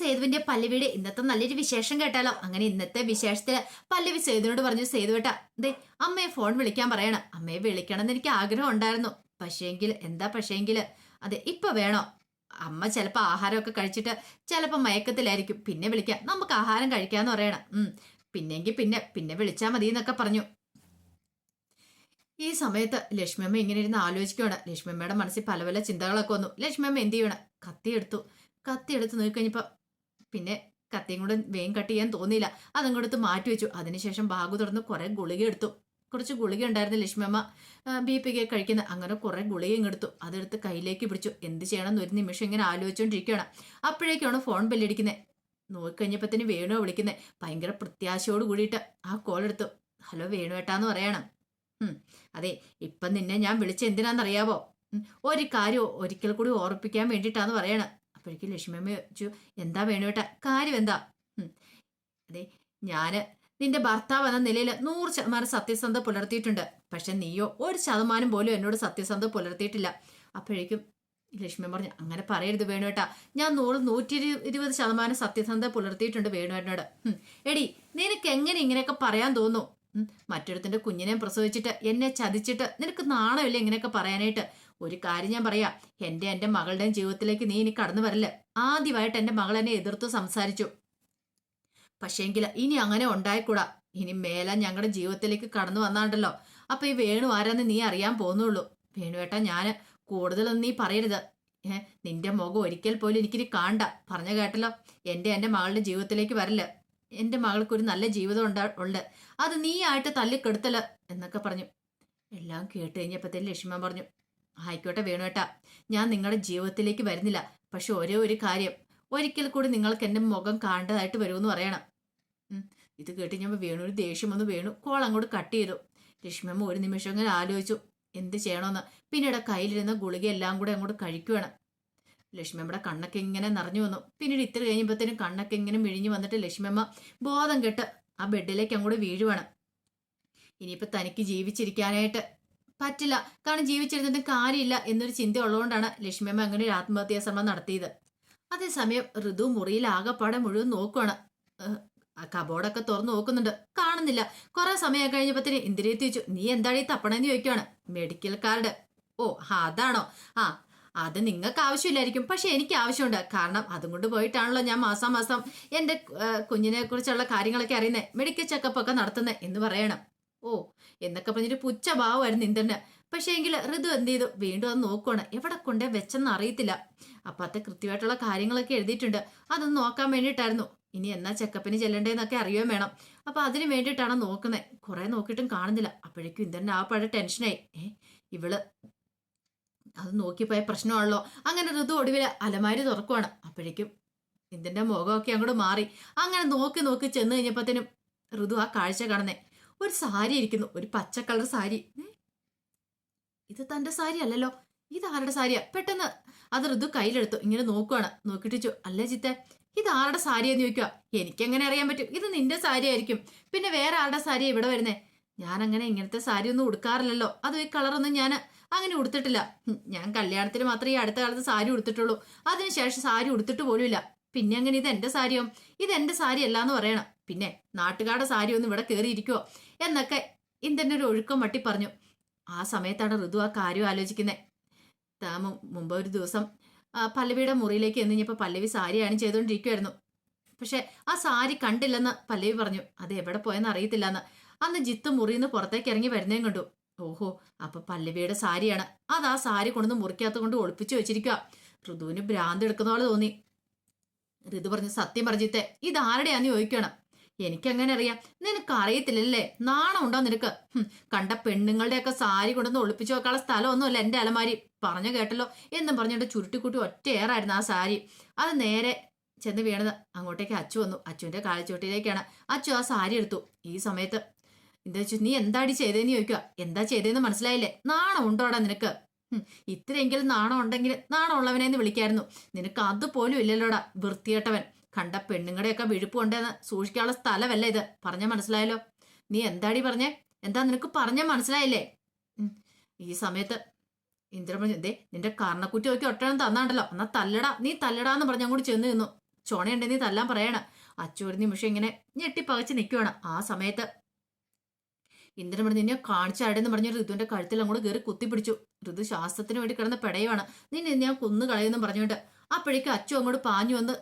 സേതുവിന്റെ പല്ലവിയുടെ ഇന്നത്തെ നല്ലൊരു വിശേഷം കേട്ടാലോ? അങ്ങനെ ഇന്നത്തെ വിശേഷത്തിൽ പല്ലവി സേതുവിനോട് പറഞ്ഞു സേതുവേട്ടാ ദേ അമ്മയെ ഫോൺ വിളിക്കാൻ പറയണം. അമ്മയെ വിളിക്കണം എന്ന് എനിക്ക് ആഗ്രഹം ഉണ്ടായിരുന്നു. പക്ഷേങ്കിൽ എന്താ പക്ഷേങ്കിൽ? അതെ ഇപ്പൊ വേണോ? അമ്മ ചിലപ്പോ ആഹാരമൊക്കെ കഴിച്ചിട്ട് ചിലപ്പോ മയക്കത്തിലായിരിക്കും. പിന്നെ വിളിക്കാം. നമുക്ക് ആഹാരം കഴിക്കാന്ന് പറയണം. ഉം പിന്നെങ്കിൽ പിന്നെ പിന്നെ വിളിച്ചാ മതി എന്നൊക്കെ പറഞ്ഞു. ഈ സമയത്ത് ലക്ഷ്മിയമ്മ ഇങ്ങനെ ഇരുന്ന് ആലോചിക്കുകയാണ് ലക്ഷ്മിയമ്മയുടെ മനസ്സിൽ പല പല ചിന്തകളൊക്കെ വന്നു. ലക്ഷ്മിയമ്മ എന്ത് ചെയ്യണം? കത്തിയെടുത്തു. കത്തിയെടുത്ത് നോക്കിക്കഴിഞ്ഞപ്പോൾ പിന്നെ കത്തിയും കൂടെ വേഗം കട്ട് ചെയ്യാൻ തോന്നിയില്ല. അതും അതങ്ങോട്ട് മാറ്റി വെച്ചു. അതിനുശേഷം ബാഗു തുറന്ന് കുറെ ഗുളിക എടുത്തു. കുറച്ച് ഗുളിക ഉണ്ടായിരുന്നു ലക്ഷ്മിയമ്മ ബി പി കെ കഴിക്കുന്ന. അങ്ങനെ കുറെ ഗുളിക ഇങ്ങെടുത്തു അതെടുത്ത് കയ്യിലേക്ക് പിടിച്ചു. എന്ത് ചെയ്യണം ഒരു നിമിഷം ഇങ്ങനെ ആലോചിച്ചുകൊണ്ടിരിക്കുകയാണ് അപ്പോഴേക്കാണ് ഫോൺ ബെല്ലടിക്കുന്നത് നോക്കിക്കഴിഞ്ഞപ്പത്തിന് വേണു വിളിക്കുന്നത് ഭയങ്കര പ്രത്യാശയോട് കൂടിയിട്ട് ആ കോൾ എടുത്തു. ഹലോ വേണു വേണുവേട്ടാന്ന് പറയണം. അതെ ഇപ്പം നിന്നെ ഞാൻ വിളിച്ച എന്തിനാണെന്നറിയാവോ ഒരു കാര്യം ഒരിക്കൽ കൂടി ഓർപ്പിക്കാൻ വേണ്ടിയിട്ടാന്ന് പറയണം. അപ്പോഴേക്കും ലക്ഷ്മിയമ്മ ചോദിച്ചു എന്താ വേണുവേട്ട കാര്യം എന്താ? അതെ ഞാൻ നിന്റെ ഭർത്താവ് എന്ന നിലയിൽ നൂറ് ശതമാനം സത്യസന്ധ പുലർത്തിയിട്ടുണ്ട്. പക്ഷെ നീയോ ഒരു ശതമാനം പോലും എന്നോട് സത്യസന്ധ പുലർത്തിയിട്ടില്ല. അപ്പോഴേക്കും ലക്ഷ്മി പറഞ്ഞു അങ്ങനെ പറയരുത് വേണുവേട്ടാ ഞാൻ നൂറ് നൂറ്റി ഇരു- ഇരുപത് ശതമാനം സത്യസന്ധ പുലർത്തിയിട്ടുണ്ട് വേണുവേട്ടനോട് എടി നിനക്ക് എങ്ങനെ ഇങ്ങനെയൊക്കെ പറയാൻ തോന്നുന്നു. മറ്റൊരുത്തിന്റെ കുഞ്ഞിനെ പ്രസവിച്ചിട്ട് എന്നെ ചതിച്ചിട്ട് നിനക്ക് നാണമില്ല ഇങ്ങനെയൊക്കെ പറയാനായിട്ട്? ഒരു കാര്യം ഞാൻ പറയാം. എന്റെ എന്റെ മകളുടെയും ജീവിതത്തിലേക്ക് നീ ഇനി കടന്നു വരല്ല? ആദ്യമായിട്ട് എന്റെ മകൾ എന്നെ എതിർത്ത് സംസാരിച്ചു. പക്ഷേങ്കിൽ ഇനി അങ്ങനെ ഉണ്ടായിക്കൂടാ. ഇനി മേല ഞങ്ങളുടെ ജീവിതത്തിലേക്ക് കടന്നു വന്നാണ്ടല്ലോ. അപ്പൊ ഈ വേണു ആരാന്ന് നീ അറിയാൻ പോകുന്നുള്ളൂ. വേണുവേട്ടാ ഞാൻ കൂടുതലൊന്നും നീ പറയരുത്. ഏ നിന്റെ മുഖം ഒരിക്കൽ പോലും എനിക്കിനി കാണ്ട പറഞ്ഞ കേട്ടല്ലോ? എന്റെ എന്റെ മകളുടെ ജീവിതത്തിലേക്ക് വരല്ല? എന്റെ മകൾക്ക് ഒരു നല്ല ജീവിതം ഉണ്ടാ ഉണ്ട്. അത് നീ ആയിട്ട് തല്ലിക്കെടുത്തല്ല എന്നൊക്കെ പറഞ്ഞു. എല്ലാം കേട്ട് കഴിഞ്ഞപ്പോഴത്തേനും ലക്ഷ്മൺ പറഞ്ഞു ആയിക്കോട്ടെ വേണുവേട്ടാ. ഞാൻ നിങ്ങളുടെ ജീവിതത്തിലേക്ക് വരുന്നില്ല. പക്ഷെ ഒരേ ഒരു കാര്യം. ഒരിക്കൽ കൂടി നിങ്ങൾക്ക് എന്റെ മുഖം കാണേണ്ടതായിട്ട് വരുമെന്ന് പറയണം. ഇത് കേട്ട് ഞാൻ വേണു ഒരു ദേഷ്യം വന്ന്. വേണു കോൾ അങ്ങോട്ട് കട്ട് ചെയ്തു. ലക്ഷ്മിയമ്മ ഒരു നിമിഷം ഇങ്ങനെ ആലോചിച്ചു. എന്ത് ചെയ്യണമെന്ന്. പിന്നീട് കയ്യിലിരുന്ന ഗുളിക എല്ലാം കൂടെ അങ്ങോട്ട് കഴിക്കുവാണ്. ലക്ഷ്മിയമ്മയുടെ കണ്ണൊക്കെ ഇങ്ങനെ നിറഞ്ഞു വന്നു. പിന്നീട് ഇത്ര കഴിയുമ്പോഴത്തേനും കണ്ണൊക്കെ ഇങ്ങനെ മിഴിഞ്ഞു വന്നിട്ട് ലക്ഷ്മിയമ്മ ബോധം കെട്ട് ആ ബെഡിലേക്ക് അങ്ങോട്ട് വീഴുവാണ്. ഇനിയിപ്പോൾ തനിക്ക് ജീവിച്ചിരിക്കാനായിട്ട് പറ്റില്ല. കാരണം ജീവിച്ചിരുന്നിട്ട് കാര്യമില്ല എന്നൊരു ചിന്ത ഉള്ളതുകൊണ്ടാണ് ലക്ഷ്മിയമ്മ അങ്ങനെ ഒരു ആത്മഹത്യാ ശ്രമം നടത്തിയത്. അതേസമയം ഋതു മുറിയിൽ ആകെപ്പാടെ മുഴുവൻ നോക്കുവാണ്. കബോർഡൊക്കെ തുറന്നു നോക്കുന്നുണ്ട്. കാണുന്നില്ല. കുറെ സമയം കഴിഞ്ഞപ്പത്തിന് ഇന്ദിരയെ ചോദിച്ചു നീ എന്താണ് ഈ തപ്പണെന്ന് ചോദിക്കുവാണ്? Medical card. ഓ അതാണോ? ആ അത് നിങ്ങൾക്ക് ആവശ്യമില്ലായിരിക്കും. പക്ഷെ എനിക്ക് ആവശ്യമുണ്ട്. കാരണം അതും കൊണ്ട് പോയിട്ടാണല്ലോ ഞാൻ മാസം മാസം ഏഹ്, കുഞ്ഞിനെ കുറിച്ചുള്ള കാര്യങ്ങളൊക്കെ അറിയുന്നത് മെഡിക്കൽ ചെക്കപ്പ് ഒക്കെ നടത്തുന്നത് എന്ന് പറയണം. ഓ എന്നൊക്കെ പറഞ്ഞിട്ട് പുച്ച ഭാവമായിരുന്നു ഇന്ദ്രന്. പക്ഷേ എങ്കിൽ ഋതു എന്ത് ചെയ്തു? വീണ്ടും അത് നോക്കുവാണ്. എവിടെ കൊണ്ടേ വെച്ചെന്ന് അറിയത്തില്ല. അപ്പൊ അത് കൃത്യമായിട്ടുള്ള കാര്യങ്ങളൊക്കെ എഴുതിയിട്ടുണ്ട്. അതൊന്ന് നോക്കാൻ വേണ്ടിയിട്ടായിരുന്നു. ഇനി എന്നാ ചെക്കപ്പിന് ചെല്ലണ്ടേന്നൊക്കെ അറിയുകയും വേണം. അപ്പൊ അതിന് വേണ്ടിയിട്ടാണ് നോക്കുന്നത്. കുറെ നോക്കിയിട്ടും കാണുന്നില്ല. അപ്പോഴേക്കും ഇന്ദ്രൻ ആ പഴയ ടെൻഷനായി. ഏ ഇവൾ അത് നോക്കിപ്പോയ പ്രശ്നമാണല്ലോ. അങ്ങനെ ഋതു ഒടുവിൽ അലമാരി തുറക്കുവാണ്. അപ്പോഴേക്കും ഇന്ദ്രന്റെ മുഖമൊക്കെ അങ്ങോട്ട് മാറി. അങ്ങനെ നോക്കി നോക്കി ചെന്ന് കഴിഞ്ഞപ്പോഴത്തേനും ഋതു ആ കാഴ്ച കാണുന്നേ. ഒരു സാരി ഇരിക്കുന്നു. ഒരു പച്ച കളർ സാരി. ഇത് തന്റെ സാരി അല്ലല്ലോ. ഇത് ആരുടെ സാരിയാ? പെട്ടെന്ന് അത് ഋതു കയ്യിലെടുത്തു. ഇങ്ങനെ നോക്കുവാണ്. നോക്കിട്ട് ചോ അല്ലേ ചിത്തെ? ഇത് ആരുടെ സാരിയെന്ന് ചോദിക്കുക എനിക്കെങ്ങനെ അറിയാൻ പറ്റും? ഇത് നിന്റെ സാരി ആയിരിക്കും പിന്നെ വേറെ ആരുടെ സാരി ഇവിടെ വരുന്നേ? ഞാൻ അങ്ങനെ ഇങ്ങനത്തെ സാരി ഒന്നും ഉടുക്കാറില്ലല്ലോ. അതും ഈ കളറൊന്നും ഞാൻ അങ്ങനെ ഉടുത്തിട്ടില്ല. ഞാൻ കല്യാണത്തിന് മാത്രമേ ഈ അടുത്ത കാലത്ത് സാരി ഉടുത്തിട്ടുള്ളൂ. അതിനുശേഷം സാരി ഉടുത്തിട്ട് പോലുമില്ല. പിന്നെ അങ്ങനെ ഇത് എന്റെ സാരിയോ ഇത് എന്റെ സാരി അല്ല എന്ന് പറയണം. പിന്നെ നാട്ടുകാരുടെ സാരി ഒന്നും ഇവിടെ കയറിയിരിക്കുവോ എന്നൊക്കെ ഇന്ദ്രന്റെ ഒരു ഒഴുക്കം മട്ടി പറഞ്ഞു. ആ സമയത്താണ് ഋതു ആ കാര്യം ആലോചിക്കുന്നത് താ മു- മുമ്പ് ഒരു ദിവസം പല്ലവിയുടെ മുറിയിലേക്ക് എന്ന് കഴിഞ്ഞപ്പോൾ പല്ലവി സാരിയാണ് ചെയ്തുകൊണ്ടിരിക്കുമായിരുന്നു പക്ഷെ ആ സാരി കണ്ടില്ലെന്ന് പല്ലവി പറഞ്ഞു. അത് എവിടെ പോയെന്ന് അറിയത്തില്ലെന്ന്. അന്ന് ജിത്ത് മുറിയിൽ പുറത്തേക്ക് ഇറങ്ങി വരുന്നേം കണ്ടു. ഓഹോ അപ്പൊ പല്ലവിയുടെ സാരിയാണ്. അത് ആ സാരി കൊണ്ടൊന്ന് മുറിക്കാത്ത കൊണ്ട് ഒളിപ്പിച്ചു വെച്ചിരിക്കുക ഋതുവിന് ഭ്രാന്ത് എടുക്കുന്ന പോലെ തോന്നി. ഋതു പറഞ്ഞു സത്യം പറഞ്ഞിത്തെ ഇത് ആരുടെയാന്ന് ചോദിക്കണം എനിക്കങ്ങനെ അറിയാം നിനക്ക്? അറിയത്തില്ലല്ലേ നാണം ഉണ്ടോ നിനക്ക് കണ്ട പെണ്ണുങ്ങളുടെയൊക്കെ സാരി കൊണ്ടുവന്ന് ഒളിപ്പിച്ചു വെക്കാനുള്ള സ്ഥലമൊന്നുമല്ല എന്റെ അലമാരി. പറഞ്ഞു കേട്ടല്ലോ? എന്നും പറഞ്ഞുകൊണ്ട് ചുരുട്ടിക്കുട്ടി ഒറ്റയേറായിരുന്നു ആ സാരി. അത് നേരെ ചെന്ന് വീണത്. അങ്ങോട്ടേക്ക് അച്ചു വന്നു. അച്ചുവിന്റെ കാഴ്ചോട്ടിലേക്കാണ് അച്ചു ആ സാരി എടുത്തു. ഈ സമയത്ത് എന്താ വെച്ചു നീ എന്താടി ചെയ്തതെന്ന് ചോദിക്കുക? എന്താ ചെയ്തതെന്ന് മനസ്സിലായില്ലേ? നാണം ഉണ്ടോടാ നിനക്ക് ഇത്രയെങ്കിലും നാണം ഉണ്ടെങ്കിൽ നാണം ഉള്ളവനെ എന്ന് വിളിക്കായിരുന്നു. നിനക്ക് അതുപോലും ഇല്ലല്ലോടാ വൃത്തികെട്ടവൻ. കണ്ട പെണ്ണുങ്ങളുടെയൊക്കെ വിഴുപ്പ് കൊണ്ടെന്ന് സൂക്ഷിക്കാനുള്ള സ്ഥലമല്ല ഇത്. പറഞ്ഞ മനസ്സിലായല്ലോ? നീ എന്താടി പറഞ്ഞേ? എന്താ നിനക്ക് പറഞ്ഞ മനസ്സിലായില്ലേ? ഈ സമയത്ത് ഇന്ദ്രമണി ദേ നിന്റെ കർണക്കുറ്റി നോക്കി ഒട്ടണം തന്നാണ്ടല്ലോ. എന്നാ തല്ലടാ നീ തല്ലടാന്ന് പറഞ്ഞ അങ്ങോട്ട് ചെന്ന് നിന്നു. ചുണയുണ്ടെന്ന് നീ തല്ലാൻ പറയണ. അച്ചു ഒരു നിമിഷം ഇങ്ങനെ ഞെട്ടിപ്പകച്ച് നിൽക്കുവാണ് ആ സമയത്ത് ഇന്ദ്രമണി നിന്നെ കാണിച്ചാടെന്ന് പറഞ്ഞു ഋതുവിന്റെ കഴുത്തിൽ അങ്ങോട്ട് കയറി കുത്തിപ്പിടിച്ചു. ഋതു ശാസ്ത്രത്തിന് വേണ്ടി കിടന്ന പെടയുവാണ്. നിന്നെ ഞാൻ കൊന്നു കളയുമെന്ന് പറഞ്ഞുകൊണ്ട് അപ്പോഴേക്കും അച്ചു അങ്ങോട്ട് പാഞ്ഞു വന്ന്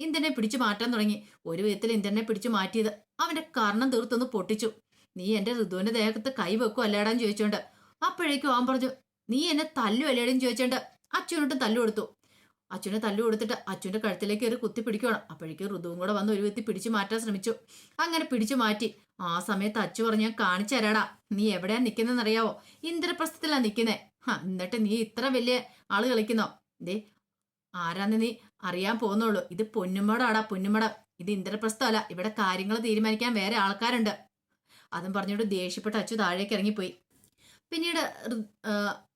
ഇന്ദ്രനെ പിടിച്ചു മാറ്റാൻ തുടങ്ങി. ഒരു വിധത്തിൽ ഇന്ത്യനെ പിടിച്ചു മാറ്റിയത് അവന്റെ കർണം തീർത്തൊന്ന് പൊട്ടിച്ചു. നീ എന്റെ ഋതുവിന്റെ ദേഹത്ത് കൈ വെക്കും അല്ലേടാന്ന് ചോദിച്ചോണ്ട്. അപ്പോഴേക്കും അവൻ പറഞ്ഞു നീ എന്നെ തല്ലു അല്ലേടെന്ന് ചോദിച്ചോണ്ട് അച്ഛനോട്ട് തല്ലു കൊടുത്തു. അച്ഛനെ തല്ലു കൊടുത്തിട്ട് അച്ഛന്റെ കഴുത്തിലേക്ക് കയറി കുത്തി പിടിക്കണം അപ്പോഴേക്കും ഋതുവും കൂടെ വന്ന് ഒരു വ്യക്തി പിടിച്ചു മാറ്റാൻ ശ്രമിച്ചു. അങ്ങനെ പിടിച്ചു മാറ്റി. ആ സമയത്ത് അച്ചു പറഞ്ഞു ഞാൻ കാണിച്ചു തരാടാ. നീ എവിടെയാ നിൽക്കുന്നതെന്നറിയാവോ ഇന്ദ്രപ്രസ്ഥത്തിലാ നിൽക്കുന്നേ എന്നിട്ട് നീ ഇത്ര വലിയ ആൾ കളിക്കുന്നോ? ദേ ആരാന്ന് നീ അറിയാൻ പോകുന്നുള്ളൂ. ഇത് പൊന്നുമടാടാ പൊന്നുമട. ഇത് ഇന്ദ്രപ്രസ്ഥമല്ല. ഇവിടെ കാര്യങ്ങൾ തീരുമാനിക്കാൻ വേറെ ആൾക്കാരുണ്ട്. അതും പറഞ്ഞിട്ട് ദേഷ്യപ്പെട്ട് അച്ചു താഴേക്ക് ഇറങ്ങിപ്പോയി. പിന്നീട്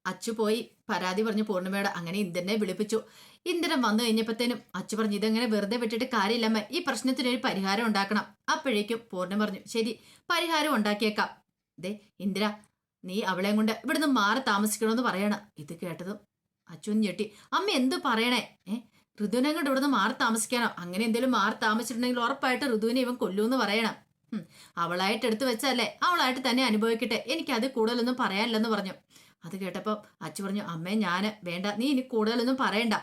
അച്ചു പോയി. പരാതി പറഞ്ഞു പൂർണിമയുടെ അങ്ങനെ ഇന്ദ്രനെ വിളിപ്പിച്ചു. ഇന്ദ്രൻ വന്നു കഴിഞ്ഞപ്പോഴത്തേനും അച്ചു പറഞ്ഞു ഇതെങ്ങനെ വെറുതെ വിട്ടിട്ട് കാര്യമില്ലമ്മ ഈ പ്രശ്നത്തിനൊരു പരിഹാരം ഉണ്ടാക്കണം. അപ്പോഴേക്കും പൂർണിമ പറഞ്ഞു ശരി പരിഹാരം ഉണ്ടാക്കിയേക്കാം. ദേ ഇന്ദ്ര നീ അവളെയും കൊണ്ട് ഇവിടുന്ന് മാറി താമസിക്കണമെന്ന് പറയണം. ഇത് കേട്ടതും അച്ചു ഞെട്ടി. അമ്മ എന്ത് പറയണേ? ഏ ഋതുവിനെ അങ്ങോട്ട് ഇവിടുന്ന് മാറി താമസിക്കാനോ അങ്ങനെ എന്തെങ്കിലും മാറി താമസിച്ചിട്ടുണ്ടെങ്കിൽ ഉറപ്പായിട്ട് ഋതുവിനെ ഇവൻ കൊല്ലൂന്ന് പറയണം. അവളായിട്ട് എടുത്തു വെച്ചല്ലേ അവളായിട്ട് തന്നെ അനുഭവിക്കട്ടെ. എനിക്ക് അത് കൂടുതലൊന്നും പറയാനില്ലെന്ന് പറഞ്ഞു. അത് കേട്ടപ്പോൾ അച്ഛ പറഞ്ഞു അമ്മേ ഞാൻ വേണ്ട. നീ ഇനി കൂടുതലൊന്നും പറയണ്ട.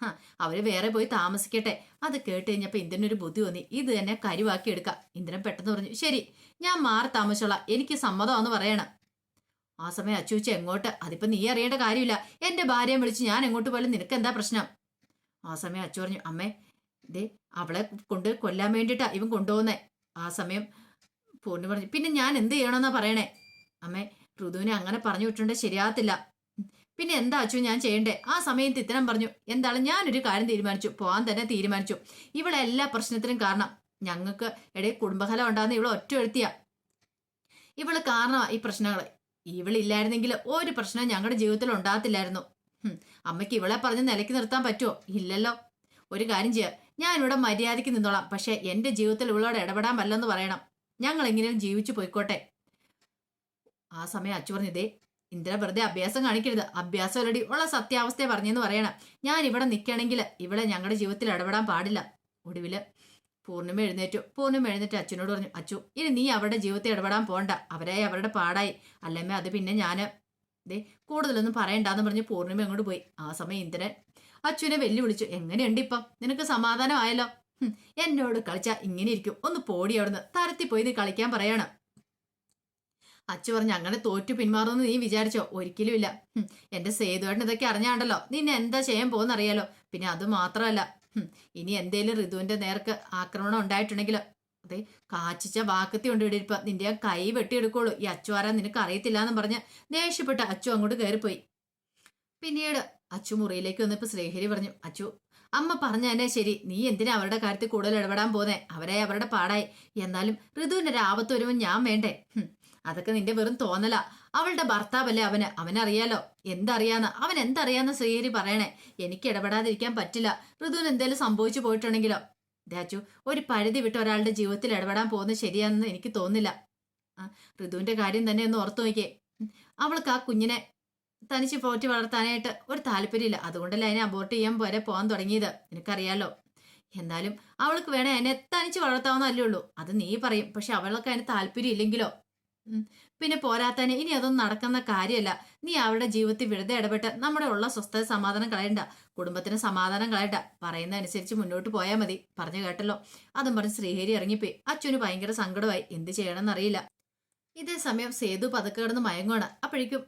ആ അവർ വേറെ പോയി താമസിക്കട്ടെ. അത് കേട്ട് കഴിഞ്ഞപ്പോൾ ഇന്ദ്രനൊരു ബുദ്ധി തോന്നി ഇത് തന്നെ കരുവാക്കി എടുക്കാം. ഇന്ദ്രൻ പെട്ടെന്ന് പറഞ്ഞു ശരി ഞാൻ മാറി താമസിച്ചോളാം. എനിക്ക് സമ്മതമാണെന്ന് പറയണം. ആ സമയം അച്ചൂച്ച എങ്ങോട്ട്? അതിപ്പോ നീ അറിയേണ്ട കാര്യമില്ല. എന്റെ ഭാര്യയെ വിളിച്ച് ഞാൻ എങ്ങോട്ട് പോയാലും നിനക്ക് എന്താ പ്രശ്നം? ആ സമയം അച്ചു പറഞ്ഞു അമ്മേ ദേ അവളെ കൊണ്ട് കൊല്ലാൻ വേണ്ടിയിട്ടാ ഇവൻ കൊണ്ടുപോകുന്നേ. ആ സമയം പൂർണി പറഞ്ഞു പിന്നെ ഞാൻ എന്ത് ചെയ്യണമെന്നാ പറയണേ? അമ്മേ ഋതുവിനെ അങ്ങനെ പറഞ്ഞു വിട്ടുണ്ടെ ശരിയാകത്തില്ല. പിന്നെ എന്താ അച്ചു ഞാൻ ചെയ്യണ്ടേ? ആ സമയത്ത് ഇത്തരം പറഞ്ഞു എന്താണ്? ഞാനൊരു കാര്യം തീരുമാനിച്ചു പോകാൻ തന്നെ തീരുമാനിച്ചു. ഇവളെ എല്ലാ പ്രശ്നത്തിനും കാരണം ഞങ്ങൾക്ക് ഇടയിൽ കുടുംബകലം ഉണ്ടാകുന്ന ഇവളെ ഒറ്റ എഴുത്തിയ ഇവൾ കാരണമാ ഈ പ്രശ്നങ്ങൾ ഇവളില്ലായിരുന്നെങ്കിൽ ഒരു പ്രശ്നം ഞങ്ങളുടെ ജീവിതത്തിൽ ഉണ്ടാകത്തില്ലായിരുന്നു. അമ്മയ്ക്ക് ഇവളെ പറഞ്ഞ് നിലയ്ക്ക് നിർത്താൻ പറ്റുമോ ഇല്ലല്ലോ. ഒരു കാര്യം ചെയ്യാം. ഞാൻ ഇവിടെ മര്യാദയ്ക്ക് നിന്നോളാം. പക്ഷേ എന്റെ ജീവിതത്തിൽ ഇവളോട് ഇടപെടാൻ വല്ലെന്ന് പറയണം. ഞങ്ങൾ എങ്ങനെയും ജീവിച്ചു പോയിക്കോട്ടെ. ആ സമയം അച്ചു പറഞ്ഞു ഇതേ ഇന്ദ്ര വെറുതെ അഭ്യാസം കാണിക്കരുത്. അഭ്യാസം ഓൾറെഡി ഉള്ള സത്യാവസ്ഥയെ പറഞ്ഞെന്ന് പറയണം. ഞാൻ ഇവിടെ നിൽക്കണമെങ്കിൽ ഇവിടെ ഞങ്ങളുടെ ജീവിതത്തിൽ ഇടപെടാൻ പാടില്ല. ഒടുവിൽ പൂർണിമ എഴുന്നേറ്റു. പൂർണിമ എഴുന്നേറ്റ് അച്ഛനോട് പറഞ്ഞു അച്ചു ഇനി നീ അവരുടെ ജീവിതത്തിൽ ഇടപെടാൻ പോകണ്ട അവരായി അവരുടെ പാടായി. അല്ലമ്മേ അത് പിന്നെ ഞാൻ ദേ കൂടുതലൊന്നും പറയണ്ടാന്ന് പറഞ്ഞ് പൂർണിമ അങ്ങോട്ട് പോയി. ആ സമയം ഇന്ദ്രൻ അച്ഛനെ വെല്ലുവിളിച്ചു. എങ്ങനെയുണ്ട് ഇപ്പം? നിനക്ക് സമാധാനമായല്ലോ? എന്നോട് കളിച്ചാ ഇങ്ങനെ ഇരിക്കും. ഒന്ന് പോടി അവിടുന്ന്. തരത്തി പോയി നീ കളിക്കാൻ പറയണം. അച്ചു പറഞ്ഞു അങ്ങനെ തോറ്റു പിന്മാറുമെന്ന് നീ വിചാരിച്ചോ? ഒരിക്കലും ഇല്ല. എന്റെ സേതുവേട്ടൻ ഇതൊക്കെ അറിഞ്ഞാണ്ടല്ലോ. നിന്നെ എന്താ ചെയ്യാൻ പോകുന്നറിയാലോ. പിന്നെ അത് മാത്രമല്ല. ഇനി എന്തേലും ഋതുവിന്റെ നേർക്ക് ആക്രമണം ഉണ്ടായിട്ടുണ്ടെങ്കിൽ അതെ കാച്ചിച്ച വാക്കത്തി കൊണ്ട് ഇടിയിരിപ്പ നിന്റെ ആ കൈ വെട്ടിയെടുക്കുള്ളൂ ഈ അച്ചു ആരാ നിനക്ക് അറിയത്തില്ല എന്ന് പറഞ്ഞ് ദേഷ്യപ്പെട്ട് അച്ചു അങ്ങോട്ട് കയറിപ്പോയി. പിന്നീട് അച്ചു മുറിയിലേക്ക് വന്നപ്പോൾ ശ്രീഹരി പറഞ്ഞു അച്ചു അമ്മ പറഞ്ഞ തന്നെ ശരി. നീ എന്തിനാ അവരുടെ കാര്യത്തിൽ കൂടുതൽ ഇടപെടാൻ പോന്നെ? അവരെ അവരുടെ പാടായി. എന്നാലും ഋതുവിന് ഒരു ആപത്ത് വരുമ്പോൾ ഞാൻ വേണ്ടേ? അതൊക്കെ നിന്റെ വെറും തോന്നല. അവളുടെ ഭർത്താവല്ലേ അവന്? അവനറിയാലോ. എന്തറിയാന്ന്? അവൻ എന്തറിയാന്ന് ശ്രീഹരി പറയണേ. എനിക്ക് ഇടപെടാതിരിക്കാൻ പറ്റില്ല. ഋതുവിന് എന്തേലും സംഭവിച്ചു പോയിട്ടുണ്ടെങ്കിലോ? ദാച്ചു ഒരു പരിധി വിട്ട് ഒരാളുടെ ജീവിതത്തിൽ ഇടപെടാൻ പോകുന്നത് ശരിയാണെന്ന് എനിക്ക് തോന്നില്ല ഋതുവിന്റെ കാര്യം തന്നെ ഒന്ന് ഓർത്തു നോക്കിയേ. അവൾക്ക് ആ കുഞ്ഞിനെ തനിച്ച് പോറ്റി വളർത്താനായിട്ട് ഒരു താല്പര്യമില്ല. അതുകൊണ്ടല്ലേ അതിനെ അബോർട്ട് ചെയ്യാൻ വരെ പോകാൻ തുടങ്ങിയത്. എനിക്കറിയാലോ എന്നാലും അവൾക്ക് വേണേ എന്നെ തനിച്ച് വളർത്താവുന്നല്ലേ ഉള്ളൂ. അത് നീ പറയും. പക്ഷെ അവൾക്ക് അതിന് താല്പര്യം ഇല്ലെങ്കിലോ പിന്നെ പോരാത്തനെ ഇനി അതൊന്നും നടക്കുന്ന കാര്യമല്ല നീ അവളുടെ ജീവിതത്തിൽ വെറുതെ ഇടപെട്ട് നമ്മുടെ ഉള്ള സ്വസ്ഥത സമാധാനം കളയണ്ട കുടുംബത്തിന് സമാധാനം കളയണ്ട. പറയുന്ന അനുസരിച്ച് മുന്നോട്ട് പോയാൽ മതി. പറഞ്ഞു കേട്ടല്ലോ. അതും പറഞ്ഞ് ശ്രീഹരി ഇറങ്ങിപ്പോയി. അച്ഛന് ഭയങ്കര സങ്കടമായി. എന്ത് ചെയ്യണമെന്ന് അറിയില്ല ഇതേ സമയം സേതു പതുക്കെ കിടന്ന് മയങ്ങുവാണ്. അപ്പോഴേക്കും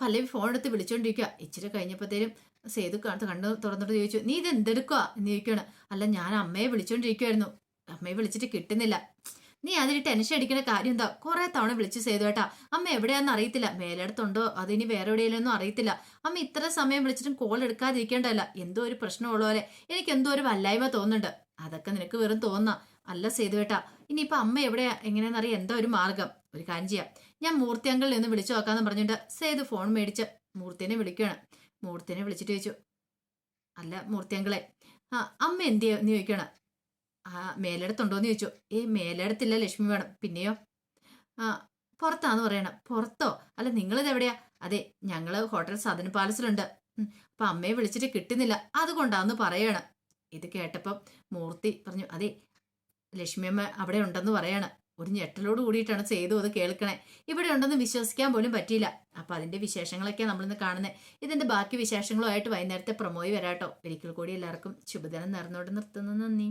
പല്ലവി ഫോൺ എടുത്ത് വിളിച്ചോണ്ടിരിക്കുക ഇച്ചിരി കഴിഞ്ഞപ്പോഴത്തേനും സേതു കാണത്ത് കണ്ണു തുറന്നിട്ട് ചോദിച്ചു നീ ഇത് എന്തെടുക്കുക എന്ന് ചോദിക്കുകയാണ് അല്ല ഞാൻ അമ്മയെ വിളിച്ചോണ്ടിരിക്കുവായിരുന്നു. അമ്മയെ വിളിച്ചിട്ട് കിട്ടുന്നില്ല. നീ അതിന് ടെൻഷൻ അടിക്കുന്ന കാര്യം എന്താ? കുറെ തവണ വിളിച്ചു കേട്ടാ. അമ്മ എവിടെയാന്ന് അറിയത്തില്ല. മേലെടുത്തുണ്ടോ? അതിനി വേറെ എവിടെയെങ്കിലും അറിയത്തില്ല. അമ്മ ഇത്ര സമയം വിളിച്ചിട്ടും കോൾ എടുക്കാതിരിക്കേണ്ടല്ല എന്തോ ഒരു പ്രശ്നമുള്ള പോലെ. എനിക്ക് എന്തോ ഒരു വല്ലായ്മ തോന്നുന്നുണ്ട്. അതൊക്കെ നിനക്ക് വെറും തോന്നാം. അല്ല ചെയ്തു കേട്ടാ. ഇനിയിപ്പൊ അമ്മ എവിടെയാ എങ്ങനെയാണെന്നറിയാം എന്താ ഒരു മാർഗം? ഒരു കാര്യം ചെയ്യാം. ഞാൻ മൂർത്തി അങ്കിളിൽ നിന്ന് വിളിച്ചു നോക്കാന്ന് പറഞ്ഞിട്ട് സേതു ഫോൺ മേടിച്ച് മൂർത്തിനെ വിളിക്കുകയാണ് മൂർത്തിനെ വിളിച്ചിട്ട് ചോദിച്ചു അല്ല മൂർത്തി അങ്കിളെ ആ അമ്മ എന്ത് നീ ചോദിക്കണം ആ മേലെടുത്തുണ്ടോന്ന് ചോദിച്ചു. ഏ മേലെടുത്തില്ല ലക്ഷ്മി വേണം പിന്നെയോ? ആ പുറത്താന്ന് പറയണം. പുറത്തോ? അല്ല നിങ്ങളിത് എവിടെയാ? അതെ ഞങ്ങൾ ഹോട്ടൽ സദൻ പാലസിലുണ്ട്. അപ്പൊ അമ്മയെ വിളിച്ചിട്ട് കിട്ടുന്നില്ല. അതുകൊണ്ടാന്ന് പറയണം. ഇത് കേട്ടപ്പം മൂർത്തി പറഞ്ഞു അതെ ലക്ഷ്മി അമ്മ അവിടെ ഉണ്ടെന്ന് പറയാണ്. ഒരു ഞെട്ടലോട് കൂടിയിട്ടാണ് ചെയ്തു അത് കേൾക്കണേ. ഇവിടെ ഉണ്ടെന്ന് വിശ്വസിക്കാൻ പോലും പറ്റിയില്ല. അപ്പൊ അതിന്റെ വിശേഷങ്ങളൊക്കെ നമ്മളിന്ന് കാണുന്നത് ഇതിന്റെ ബാക്കി വിശേഷങ്ങളുമായിട്ട് വൈകുന്നേരത്തെ പ്രമോയി വരാട്ടോ. ഒരിക്കൽ കൂടി എല്ലാവർക്കും ശുഭദിനം നേർന്നോട് നിർത്തുന്നു. നന്ദി.